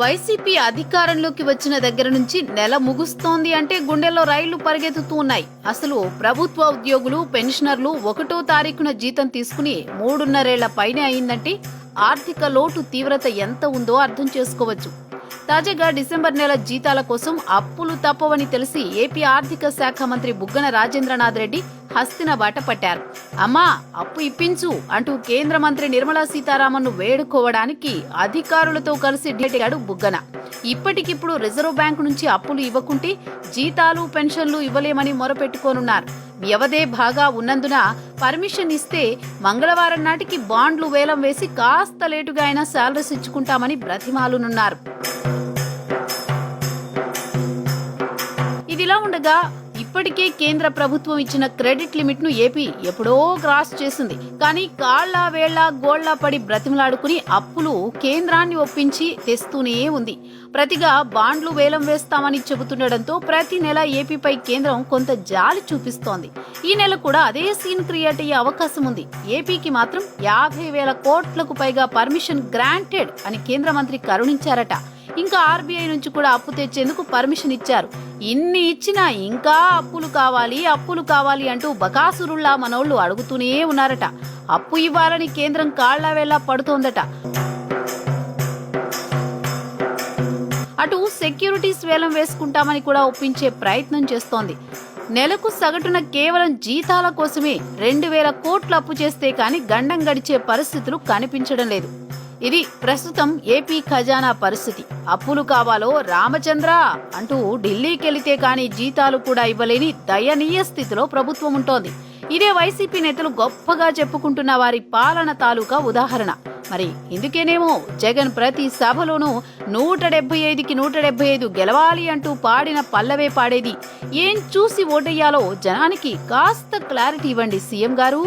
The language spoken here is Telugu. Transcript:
వైసీపీ అధికారంలోకి వచ్చిన దగ్గర నుంచి నెల ముగుస్తోంది అంటే గుండెల్లో రైళ్ళు పరిగెత్తుతూ ఉన్నాయి. అసలు ప్రభుత్వ ఉద్యోగులు పెన్షనర్లు ఒకటో తారీఖున జీతం తీసుకుని మూడున్నరేళ్ళ పైనే అయిందంటే ఆర్థిక లోటు తీవ్రత ఎంత ఉందో అర్థం చేసుకోవచ్చు. తాజాగా డిసెంబర్ నెల జీతాల కోసం అప్పులు తప్పవని తెలిసి ఏపీ ఆర్థిక శాఖ మంత్రి బుగ్గన రాజేంద్రనాథ్ రెడ్డి హస్తిన బాట పట్టారు. అమ్మా అప్పు ఇప్పించు అంటూ కేంద్ర మంత్రి నిర్మలా సీతారామన్ను వేడుకోవడానికి అధికారులతో కలిసి ఢిల్లీగాడు బుగ్గన. ఇప్పటికిప్పుడు రిజర్వ్ బ్యాంకు నుంచి అప్పులు ఇవ్వకుంటే జీతాలు పెన్షన్లు ఇవ్వలేమని మొరపెట్టుకోనున్నారు. వ్యవధే బాగా ఉన్నందున పర్మిషన్ ఇస్తే మంగళవారం నాటికి బాండ్లు వేలం వేసి కాస్త లేటుగా అయినా శాలరీస్ ఇచ్చుకుంటామని బ్రతిమాలునున్నారు. ఇదిలా ఉండగా ఇప్పటికే కేంద్ర ప్రభుత్వం ఇచ్చిన క్రెడిట్ లిమిట్ను ఏపీ ఎప్పుడో క్రాస్ చేసింది. కానీ కాళ్ళ వేళ్ళ గోళ్ళ పడి బ్రతిమలాడుకుని అప్పులు కేంద్రాన్ని ఒప్పించి తెస్తూనే ఉంది. ప్రతిగా బాండ్లు వేలం వేస్తామని చెబుతుండటంతో ప్రతి నెల ఏపీపై కేంద్రం కొంత జాలి చూపిస్తోంది. ఈ నెల కూడా అదే సీన్ క్రియేట్ అయ్యే అవకాశం ఉంది. ఏపీకి మాత్రం యాభై వేల కోట్లకు పైగా పర్మిషన్ గ్రాంటెడ్ అని కేంద్ర మంత్రి కరుణించారట. ఇంకా ఆర్బీఐ నుంచి కూడా అప్పు తెచ్చేందుకు పర్మిషన్ ఇచ్చారు. ఇన్ని ఇచ్చినా ఇంకా అప్పులు కావాలి అప్పులు కావాలి అంటూ బకాసురుల్లా మనోళ్ళు అడుగుతూనే ఉన్నారట. అప్పు ఇవ్వాలని కేంద్రం కాళ్ళ వేళ పడుతోందట. అటు సెక్యూరిటీస్ వేలం వేసుకుంటామని కూడా ఒప్పించే ప్రయత్నం చేస్తోంది. నెలకు సగటున కేవలం జీతాల కోసమే రెండు వేల కోట్లు అప్పు చేస్తే కానీ గండం గడిచే పరిస్థితులు కనిపించడం లేదు. ఇది ప్రస్తుతం ఏపీ ఖజానా పరిస్థితి. అప్పులు కావాలో రామచంద్ర అంటూ ఢిల్లీకెళితే కాని జీతాలు కూడా ఇవ్వలేని దయనీయ స్థితిలో ప్రభుత్వం ఉంటోంది. ఇదే వైసీపీ నేతలు గొప్పగా చెప్పుకుంటున్న వారి పాలన తాలూకా ఉదాహరణ. మరి ఇందుకేనేమో జగన్ ప్రతి సభలోనూ నూట డెబ్బై ఐదుకి నూట డెబ్బై ఐదు గెలవాలి అంటూ పాడిన పల్లవే పాడేది. ఏం చూసి ఓటెయ్యాలో జనానికి కాస్త క్లారిటీ ఇవ్వండి సీఎం గారు.